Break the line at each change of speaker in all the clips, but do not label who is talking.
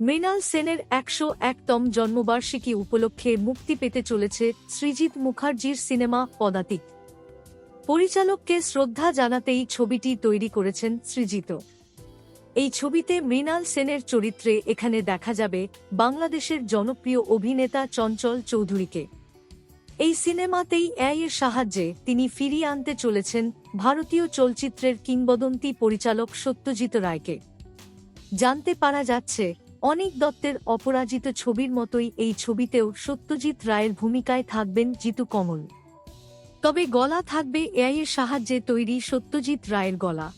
মৃণাল সেনের একশো একতম জন্মবার্ষিকী উপলক্ষে মুক্তি পেতে চলেছে সৃজিত মুখার্জির সিনেমা পদাতিক। পরিচালককে শ্রদ্ধা জানাতেই ছবিটি তৈরি করেছেন সৃজিত। এই ছবিতে মৃণাল সেনের চরিত্রে এখানে দেখা যাবে বাংলাদেশের জনপ্রিয় অভিনেতা চঞ্চল চৌধুরীকে। এই সিনেমাতেই এর সাহায্যে তিনি ফিরিয়ে আনতে চলেছেন ভারতীয় চলচ্চিত্রের কিংবদন্তি পরিচালক সত্যজিৎ রায়কে। জানতে পারা যাচ্ছে অনেক দত্তের অপরাজিত ছবির মতোই এই ছবিতেও সত্যজিৎ রায়ের ভূমিকায় থাকবেন জিতু কমল। তবে গলা থাকবে এআই এর সাহায্যে তৈরি সত্যজিৎ রায়ের গলা।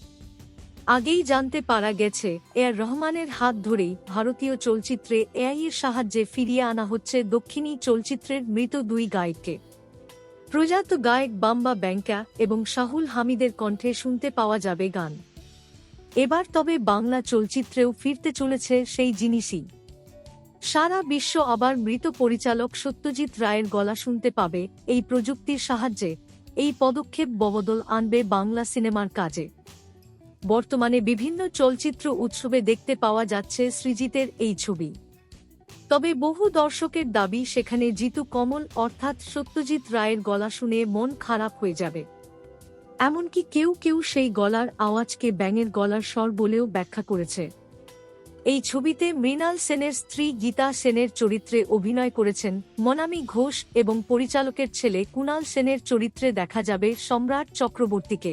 আগেই জানতে পারা গেছে এ আর রহমানের হাত ধরেই ভারতীয় চলচ্চিত্রে এআই এর সাহায্যে ফিরিয়ে আনা হচ্ছে দক্ষিণী চলচ্চিত্রের মৃত দুই গায়ককে। প্রজাত গায়ক বাম্বা ব্যাংকা এবং শাহুল হামিদের কণ্ঠে শুনতে পাওয়া যাবে গান। এবার তবে বাংলা চলচ্চিত্রেও ফিরতে চলেছে সেই জিনিসই। সারা বিশ্ব আবার মৃত পরিচালক সত্যজিৎ রায়ের গলা শুনতে পাবে এই প্রযুক্তির সাহায্যে। এই পদক্ষেপ ববদল আনবে বাংলা সিনেমার কাজে। বর্তমানে বিভিন্ন চলচ্চিত্র উৎসবে দেখতে পাওয়া যাচ্ছে সৃজিতের এই ছবি। তবে বহু দর্শকের দাবি, সেখানে জিতু কমল অর্থাৎ সত্যজিৎ রায়ের গলা শুনে মন খারাপ হয়ে যাবে। এমনকি কেউ কেউ সেই গলার আওয়াজকে ব্যাঙের গলার স্বর বলেও ব্যাখ্যা করেছে। এই ছবিতে মৃণাল সেনের স্ত্রী গীতা সেনের চরিত্রে অভিনয় করেছেন মনামি ঘোষ এবং পরিচালকের ছেলে কুণাল সেনের চরিত্রে দেখা যাবে সম্রাট চক্রবর্তীকে।